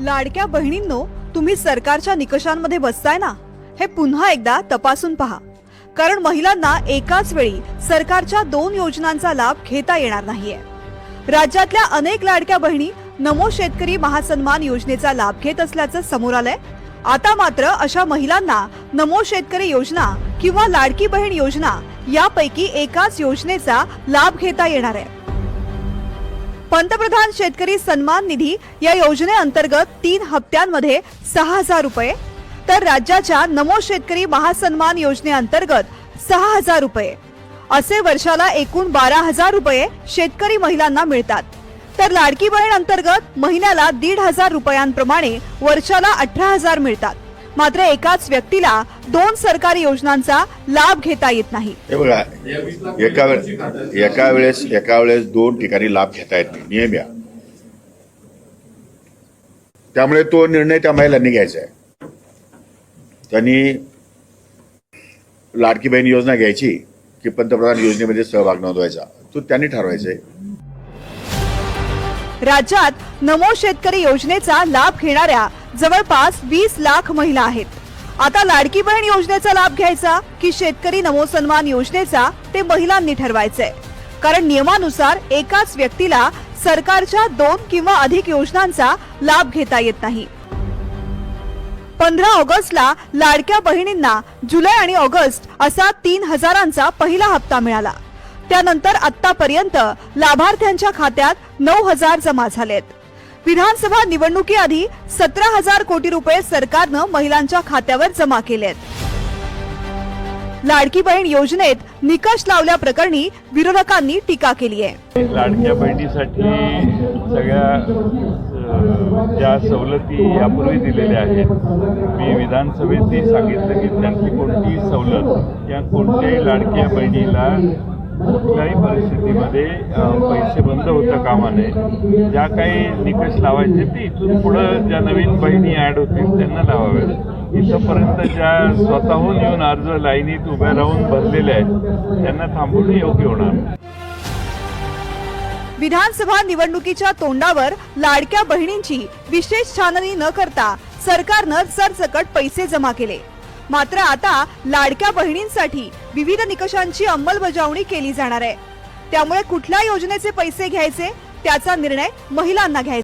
लाडक्या बहिणींनो तुम्ही सरकारच्या निकषांमध्ये बसताय ना? हे पुन्हा एकदा तपासून पहा. कारण महिलांना एकाच वेळी सरकारच्या दोन योजनांचा लाभ घेता येणार नाहीये. राज्यातल्या अनेक लाडक्या बहिणी नमो शेतकरी महासन्मान योजनेचा लाभ घेत असल्याचं समोर आलंय. आता मात्र अशा महिलांना नमो शेतकरी योजना किंवा लाडकी बहीण योजना यापैकी एकाच योजनेचा लाभ घेता येणार आहे. पंतप्रधान शेतकरी सन्मान निधी या योजनेअंतर्गत तीन हप्त्यांमध्ये सहा हजार रुपये तर राज्याच्या नमो शेतकरी महासन्मान योजनेअंतर्गत सहा हजार रुपये. असे वर्षाला एकूण बारा हजार रुपये शेतकरी महिलांना मिळतात. तर लाडकी बहीण अंतर्गत महिन्याला दीड हजार रुपयांप्रमाणे वर्षाला अठरा हजार मिळतात. मात्र एकाच व्यक्तीला दोन सरकारी योजनांचा लाभ घेता येत नाही. हे बघा एका एका वेळेस एका वेळेस दोन ठिकाणी लाभ घेता येत नाही. नियम या. त्यामुळे तो निर्णय त्या महिलांनी घ्यायचा आहे. त्यांनी लाडकी बहीण योजना घ्यायची की पंतप्रधान योजनेमध्ये सहभाग नोंदवायचा. तो त्यांनी ठरवायचा आहे राज्यात नमो शेतकरी योजनेचा लाभ घेणाऱ्या जवळपास वीस लाख महिला आहेत. आता लाडकी बहीण योजनेचा लाभ घ्यायचा की शेतकरी नमो सन्मान योजनेचा ते महिलांनी ठरवायचंय. कारण नियमानुसार एकाच व्यक्तीला सरकारच्या दोन किंवा अधिक योजनांचा लाभ घेता येत नाही. पंधरा ऑगस्टला लाडक्या बहिणींना जुलै आणि ऑगस्ट असा तीन हजारांचा पहिला हप्ता मिळाला. त्यानंतर आतापर्यंत लाभार्थ्यांच्या खात्यात नऊ हजार जमा झालेत. विधानसभा निवडणुकीआधी सतरा हजार कोटी रुपये सरकारनं महिलांच्या खात्यावर जमा केलेत. लाडकी बहीण योजनेत निकष लावल्याप्रकरणी विरोधकांनी टीका केली आहे. लाडक्या बहिणीसाठी सगळ्या ज्या सवलती यापूर्वी दिलेल्या आहेत मी विधानसभेत सांगितलं की त्यांची कोणतीही सवलत या कोणत्याही लाडक्या बहिणीला कुठल्याही परिस्थितीमध्ये पैसे बंद होता कामा नये ज्या काही निकष लावायचे ते इथून पुढं ज्या नवीन बहिणी ॲड होतील त्यांना लावाव्यात इथंपर्यंत ज्या स्वतःहून येऊन अर्ज लाईनीत उभ्या राहून भरलेल्या आहेत त्यांना थांबून योग्य होणार विधानसभा निवडणुकीच्या तोंडावर लाडक्या बहिणींची विशेष छाननी न करता सरकारनं सरसकट पैसे जमा केले. मात्र आता लाडक्या बहिणींसाठी विविध निकषांची अंमलबजावणी केली जाणार आहे. त्यामुळे कुठल्या योजनेचे पैसे घ्यायचे त्याचा निर्णय महिलांना घ्यायचा.